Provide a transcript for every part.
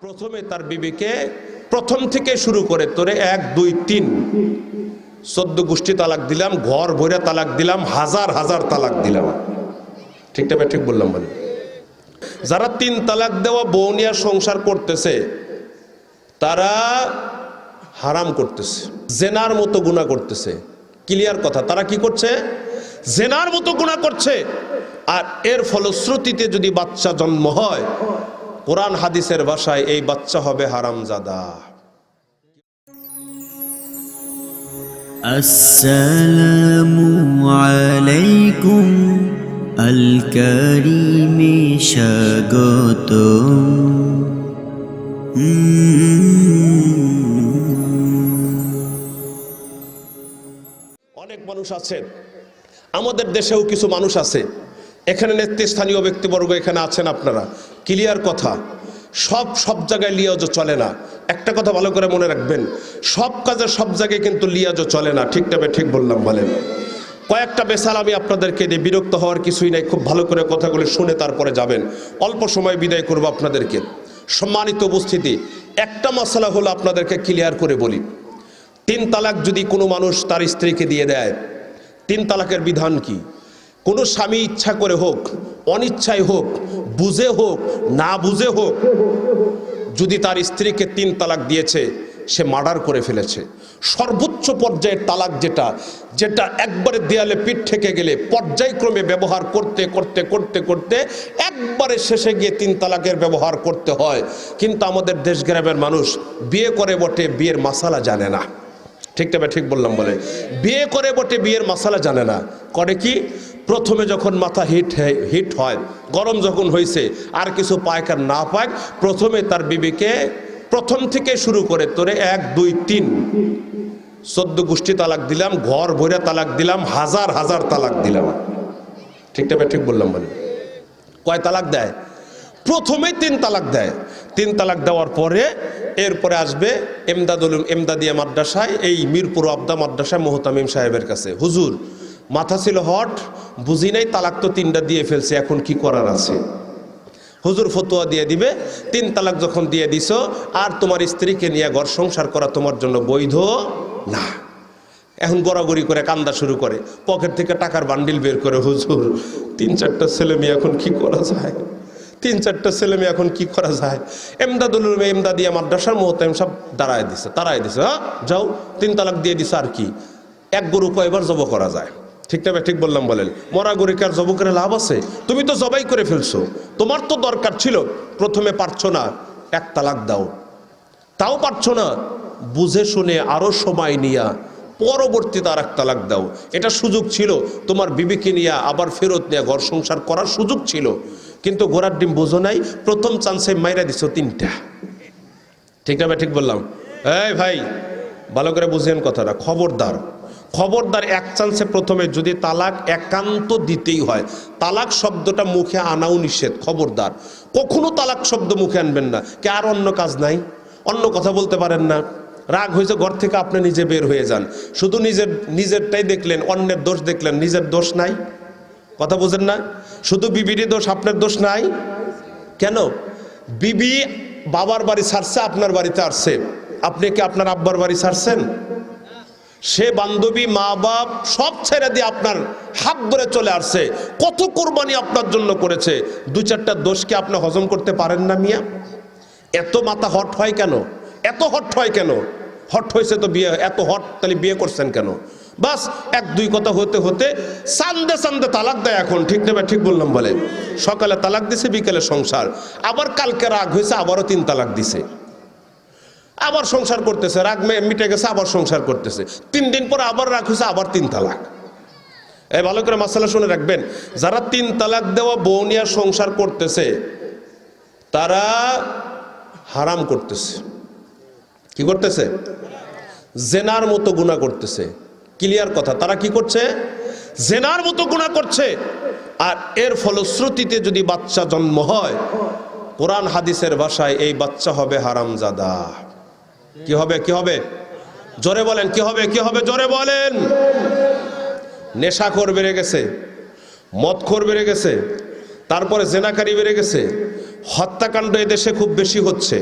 প্রথমে তার বিবিকে প্রথম থেকে শুরু করে তোরে এক, দুই, তিন। চোদ্দ গোষ্ঠী তালাক দিলাম, ঘর ভরে তালাক দিলাম, হাজার হাজার তালাক দিলাম। ঠিকটা ঠিক বললাম মানে? যারা তিন তালাক দেওয়া বউ নিয়ে সংসার করতেছে, তারা হারাম করতেছে, জেনার মতো গুণা করতেছে। ক্লিয়ার কথা, তারা কি করছে? জেনার মতো গুণা করছে। আর এর ফলশ্রুতিতে যদি বাচ্চা জন্ম হয় কোরআন হাদিসের ভাষায় এই বাচ্চা হবে হারামজাদা। জাদা আলাইকুম আল কারিমে স্বাগত অনেক মানুষ আছেন আমাদের দেশেও কিছু মানুষ আছে। এখানে নেতৃস্থানীয় ব্যক্তিবর্গ এখানে আছেন আপনারা। ক্লিয়ার কথা। সব সব জায়গায় লিয়াজও চলে না। একটা কথা ভালো করে মনে রাখবেন, সব কাজে সব জায়গায় কিন্তু লিয়াজও চলে না। ঠিক তবে ঠিক বললাম, বলেন। কয়েকটা বেসাল আমি আপনাদেরকে দিয়ে বিরক্ত হওয়ার কিছুই নাই। খুব ভালো করে কথাগুলি শুনে তারপরে যাবেন। অল্প সময় বিদায় করব আপনাদেরকে। সম্মানিত উপস্থিতি, একটা মশলা হলো আপনাদেরকে ক্লিয়ার করে বলি। তিন তালাক যদি কোনো মানুষ তার স্ত্রীকে দিয়ে দেয়, তিন তালাকের বিধান কি? কোনো স্বামী ইচ্ছা করে হোক, অনিচ্ছায় হোক, বুঝে হোক, না বুঝে হোক, যদি তার স্ত্রীকে তিন তালাক দিয়েছে, সে মার্ডার করে ফেলেছে। সর্বোচ্চ পর্যায়ের তালাক যেটা যেটা একবারে দেয়ালে পিঠ থেকে গেলে পর্যায়ক্রমে ব্যবহার করতে করতে করতে করতে একবারে শেষে গিয়ে তিন তালাকের ব্যবহার করতে হয়। কিন্তু আমাদের দেশ গ্রামের মানুষ বিয়ে করে বটে, বিয়ের মাসালা জানে না। ঠিক তবে ঠিক বললাম বলে, বিয়ে করে বটে, বিয়ের মশালা জানে না। করে কি? প্রথমে যখন মাথা হিট হিট হয়, গরম যখন হয়েছে আর কিছু পায় আর না পায়, প্রথমে তার বিবিকে প্রথম থেকে শুরু করে তোরে এক, দুই, তিন। চোদ্দ গোষ্ঠী তালাক দিলাম, ঘর ভরে তালাক দিলাম, হাজার হাজার তালাক দিলাম। ঠিক তবে ঠিক বললাম বলে কয় তালাক দেয়? প্রথমেই তিন তালাক দেয়। তিন তালাক দেওয়ার পরে এরপরে আসবে এমদাদুল, এমদাদিয়া মাদ্রাসায়, এই মিরপুর আবদা মাদ্রাসায় মোহতামিম সাহেবের কাছে। হুজুর মাথা ছিল হট, বুঝি নাই, তালাক তো তিনটা দিয়ে ফেলছে, এখন কি করার আছে? হুজুর ফতুয়া দিয়ে দিবে, তিন তালাক যখন দিয়ে দিছ, আর তোমার স্ত্রীকে নিয়ে ঘর সংসার করা তোমার জন্য বৈধ না। এখন গড়াগড়ি করে কান্দা শুরু করে, পকেট থেকে টাকার বান্ডিল বের করে, হুজুর, তিন চারটা ছেলে মেয়ে এখন কি করা যায়? তিন চারটা ছেলে মেয়ে এখন কি করা যায়? এমদাদুল উলুম, এমদাদিয়া মাদ্রাসার মোহতাইম সব দাঁড়ায় দিছে তারাই দিছে হ্যাঁ? যাও, তিন তালাক দিয়ে দিছে আর কি। এক গরু কয়বার জব করা যায়। ঠিক না ঠিক বললাম বলেন। মরা গরিকে আর জব করে লাভ আছে? তুমি তো জবাই করে ফেলছো। তোমার তো দরকার ছিল, প্রথমে পারছ না, এক তালাক দাও। তাও পারছ না, বুঝে শুনে আরও সময় নিয়া পরবর্তীতে আর এক তালাক দাও। এটা সুযোগ ছিল, তোমার বিবিকে নিয়ে আবার ফেরত নিয়ে ঘর সংসার করার সুযোগ ছিল। কিন্তু ঘোড়ার ডিম বোঝো নাই, প্রথম চান্সে মাইরা দিছো তিনটা। ঠিক না ঠিক বললাম। এই ভাই, ভালো করে বুঝেন কথাটা, খবরদার। খবরদার এক চান্সে প্রথমে যদি তালাক একান্ত দিতেই হয়, তালাক শব্দটা মুখে আনাও নিষেধ, খবরদার। কখনো তালাক শব্দ মুখে আনবেন না, কে আর অন্য কাজ নাই? অন্য কথা বলতে পারেন না। রাগ হয়েছে, ঘর থেকে আপনি নিজে বের হয়ে যান। শুধু নিজের, নিজেরটাই দেখলেন, অন্যের দোষ দেখলেন, নিজের দোষ নাই? কথা বোঝেন না? শুধু বিবিরই দোষ, আপনার দোষ নাই? কেন? বিবি বাবার বাড়ি ছাড়ছে, আপনার বাড়িতে আসছে। আপনি কি আপনার আব্বার বাড়ি ছাড়ছেন? সে বান্ধবী, মা বাপ সব ছেড়ে দিয়ে আপনার হাত ধরে চলে আসছে। কত কোরবানি আপনার জন্য করেছে? দু চারটা দোষকে আপনি হজম করতে পারেন না মিয়া? এত মাথা হট হয় কেন? এত হট হয় কেন? হট হয়েছে তো বিয়ে, এত হট তাহলে বিয়ে করছেন কেন? বাস এক দুই কথা হতে হতে সান্দে সান্দে তালাক দেয় এখন। ঠিক নেবে ঠিক বললাম বলে। সকালে তালাক দিছে, বিকেলে সংসার। আবার কালকে রাগ হয়েছে, আবারও তিন তালাক দিছে। আবার সংসার করতেছে, রাগ মিটে গেছে, আবার সংসার করতেছে। তিন দিন পর আবার রাগ হয়েছে, আবার তিন তালাক। এই ভালো করে মাসালা শুনে রাখবেন, যারা তিন তালাক দেওয়া বউ নিয়ে সংসার করতেছে, তারা হারাম করতেছে। কি করতেছে? জেনার মতো গুণা করতেছে। ক্লিয়ার কথা, তারা কি করছে? জেনার মতো গুণা করছে। আর এর ফলশ্রুতিতে যদি বাচ্চা জন্ম হয়, কোরআন হাদিসের ভাষায় এই বাচ্চা হবে হারামজাদা। কি হবে কি হবে? জোরে বলেন, কি হবে কি হবে? জোরে বলেন। নেশাখোর বেড়ে গেছে, মদখোর বেড়ে গেছে, তারপরে জেনাকারি বেড়ে গেছে, হত্যাকাণ্ড এদেশে খুব বেশি হচ্ছে।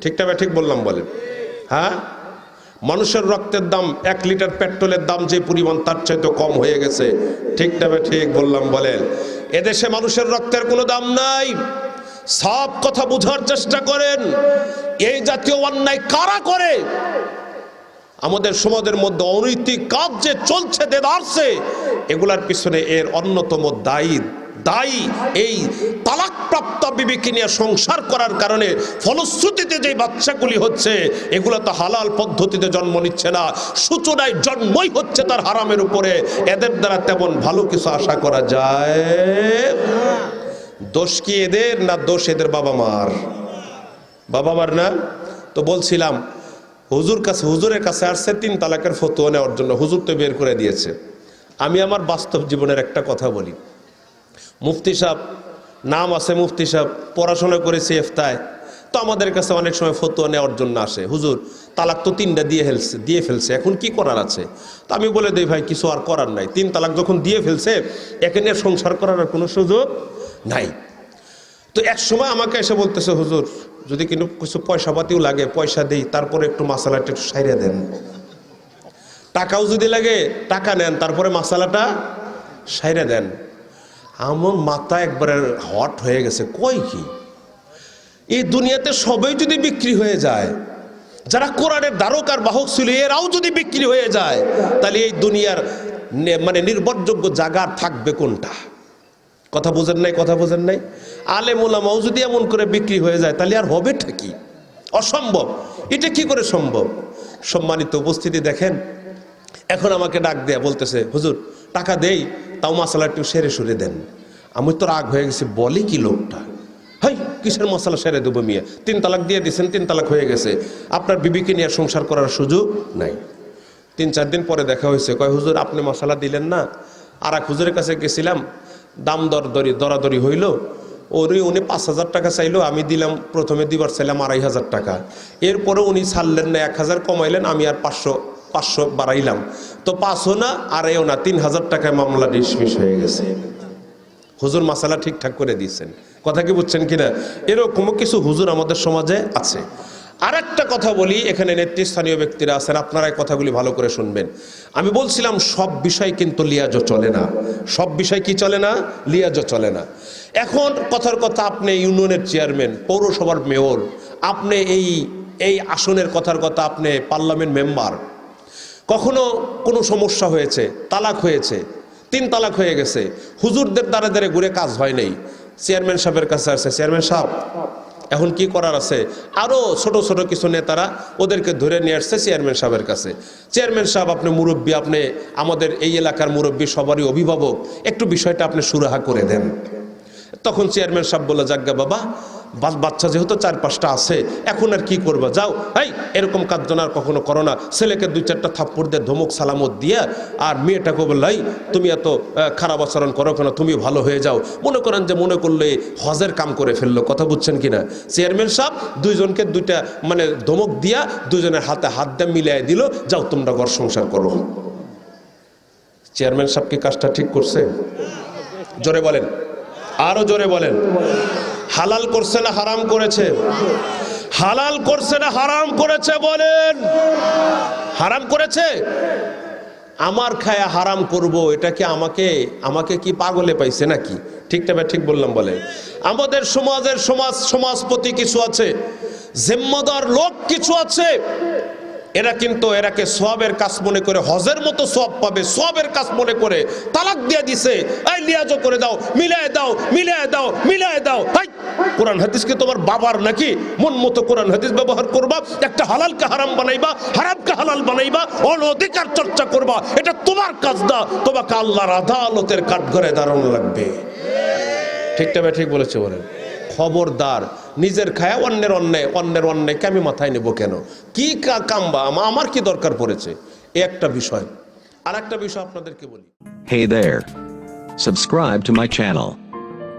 ঠিকটা ঠিক বললাম বলেন। হ্যাঁ? মানুষের রক্তের দাম, এক লিটার পেট্রোলের দাম যে পরিমাণ, তার চাইতে কম হয়ে গেছে। ঠিকটা ঠিক বললাম বলেন। এদেশে মানুষের রক্তের কোনো দাম নাই। সব কথা বোঝার চেষ্টা করেন। এই জাতীয় অন্যায় কারা করে? আমাদের সমাজের মধ্যে অনৈতিক কাজ যে চলছে দেদারছে এগুলার পিছনে এর অন্যতম দায়ী। দায়ী এই তালাকপ্রাপ্ত বিবিকে নিয়ে সংসার করার কারণে ফলশ্রুতিতে যে বাচ্চাগুলি হচ্ছে, এগুলো তো হালাল পদ্ধতিতে জন্ম নিচ্ছে না, সূচনায় জন্মই হচ্ছে তার হারামের উপরে। এদের দ্বারা তেমন ভালো কিছু আশা করা যায় দোষ কি এদের না দোষ এদের বাবা মার? বাবা মার না? তো বলছিলাম, হুজুর কাছে হুজুরের কাছে আসছে, তিন তালাকের ফতোয়া নেওয়ার জন্য। হুজুর তো বের করে দিয়েছে। আমি আমার বাস্তব জীবনের একটা কথা বলি। মুফতি সাহেব, নাম আছে মুফতি সাহেব, পড়াশোনা করেছে এফতায়। তো আমাদের কাছে অনেক সময় ফতোয়া নেওয়ার জন্য আসে। হুজুর, তালাক তো তিনটা দিয়ে ফেলছে দিয়ে ফেলছে, এখন কি করার আছে? তো আমি বলে দিই ভাই, কিছু আর করার নাই। তিন তালাক যখন দিয়ে ফেলছে, একে নিয়ে সংসার করার আর কোনো সুযোগ নাই। তো এক সময় আমাকে এসে বলতেছে, হুজুর, যদি কিন্তু কিছু পয়সা পাতিও লাগে, পয়সা দিই, তারপরে একটু মশালাটা একটু সাইরে দেন। টাকাও যদি লাগে, টাকা নেন, তারপরে মশালাটা সাইরে দেন। আমার মাথা একবারে হট হয়ে গেছে। কই কি? এই দুনিয়াতে সবাই যদি বিক্রি হয়ে যায়, যারা কোরআনের দ্বারক আর বাহক ছিল, এরাও যদি বিক্রি হয়ে যায়, তাহলে এই দুনিয়ার মানে নির্ভরযোগ্য জায়গা থাকবে কোনটা? কথা বোঝেন নাই, কথা বোঝেন নাই? আলে মোলামাও যদি এমন করে বিক্রি হয়ে যায়, তাহলে আর হবে কি? অসম্ভব। এটা কি করে সম্ভব? সম্মানিত উপস্থিতি দেখেন, এখন আমাকে ডাক দেয়া বলতেছে, হুজুর, টাকা দেই, তাও মশলা একটু সেরে সরে দেন। আমি তো রাগ হয়ে গেছি, বলে কি লোকটা? হাই কিসের মশলা সেরে দেবো মিয়া? তিন তালাক দিয়ে দিয়েছেন তিন তালাক হয়ে গেছে। আপনার বিবিকে নিয়ে সংসার করার সুযোগ নাই। তিন, চার দিন পরে দেখা হয়েছে। কয়, হুজুর, আপনি মশলা দিলেন না? আর এক হুজুরের কাছে গেছিলাম। দাম দর দরি, দরাদরি হইল। উনি উনি পাঁচ হাজার টাকা চাইলো, আমি দিলাম, প্রথমে দিবার চাইলাম আড়াই হাজার টাকা। এরপরে উনি ছাড়লেন না, এক হাজার কমাইলেন, আমি আর পাঁচশো পাঁচশো বাড়াইলাম। তো পাঁচশো না, আড়াইও না, তিন হাজার টাকায় মামলা ডিসমিস হয়ে গেছে। হুজুর মাসালা ঠিকঠাক করে দিয়েছেন। কথা কি বুঝছেন কিনা? এরকমও কিছু হুজুর আমাদের সমাজে আছে। আর একটা কথা বলি, এখানে নেতৃস্থানীয় ব্যক্তিরা আছেন, আপনারা কথাগুলি ভালো করে শুনবেন। আমি বলছিলাম, সব বিষয় কিন্তু লিয়াজও চলে না। সব বিষয় কি চলে না? লিয়াজও চলে না। এখন কথার কথা, আপনি ইউনিয়নের চেয়ারম্যান, পৌরসভার মেয়র, আপনি এই এই আসনের কথার কথা, আপনি পার্লামেন্ট মেম্বার, কখনো কোনো সমস্যা হয়েছে, তালাক হয়েছে তিন তালাক হয়ে গেছে। হুজুরদের দ্বারা দ্বারে ঘুরে কাজ হয় নাই। চেয়ারম্যান সাহেবের কাছে আসছে, চেয়ারম্যান সাহেব, এখন কি করার আছে? আরও ছোট ছোট কিছু নেতারা ওদেরকে ধরে নিয়ে আসছে চেয়ারম্যান সাহেবের কাছে। চেয়ারম্যান সাহেব, আপনি মুরব্বী, আপনি আমাদের এই এলাকার মুরব্বী, সবারই অভিভাবক, একটু বিষয়টা আপনি সুরাহা করে দেন। তখন চেয়ারম্যান সাহেব বলে যাজ্ঞা বাবা বাচ্চা যেহেতু চার পাঁচটা আছে, এখন আর কি করবা? যাও, এই, এরকম কাজ যেন আর কখনো করো না। ছেলেকে দুই চারটা থাপ্পড় দিয়ে ধমক সালামত দিয়ে, আর মেয়েটাকে বললাই তুমি এত খারাপ আচরণ করো কেন? তুমি ভালো হয়ে যাও। মনে করেন যে মনে করলে হজের কাম করে ফেলল, কথা বুঝছেন কিনা? চেয়ারম্যান সাহেব দুইজনকে দুইটা মানে ধমক দিয়া দুজনের হাতে হাত দিয়ে মিলিয়ে দিল, যাও, তোমরা ঘর সংসার করো। চেয়ারম্যান সাহেব কি কাজটা ঠিক করছে? জোরে বলেন। আরও জোরে বলেন। হালাল করছে না হারাম করেছে? হালাল করছে না হারাম করেছে বলেন। হারাম করেছে? আমার খায়া হারাম করব, এটা কি আমাকে আমাকে কি পাগলে পাইছে নাকি? ঠিক না ঠিক বললাম বলে। আমাদের সমাজের সমাজ, সমাজপতি কিছু আছে, জিম্মাদার লোক কিছু আছে, এরা কিন্তু এরাকে সবের কাজ মনে করে, হজের মতো সব পাবে সবের কাজ মনে করে, তালাক দিয়ে দিছে। এই লিয়াজো করে দাও, মিলায় দাও মিলায় দাও মিলায় দাও। হাই কোরআন হাদিস কি তোমার বাবার নাকি? মন মতো কোরআন হাদিস ব্যবহার করবা, একটা হালালকে হারাম বানাইবা, হারামকে হালাল বানাইবা, অনধিকার চর্চা করবা, এটা তোমার কাজ না, তোমাকে আল্লাহর আদালতের কাঠঘরে দাঁড়ানো লাগবে। ঠিকটা ভাই ঠিক বলেছে বলেন খবরদার, নিজের খায় অন্যের অন্যায়, অন্যের অন্যায়কে আমি মাথায় নেব কেন? কি কামবা? আমার কি দরকার পড়েছে? এ একটা বিষয়। আর একটা বিষয় আপনাদেরকে বলি। Hey there. Subscribe to my channel.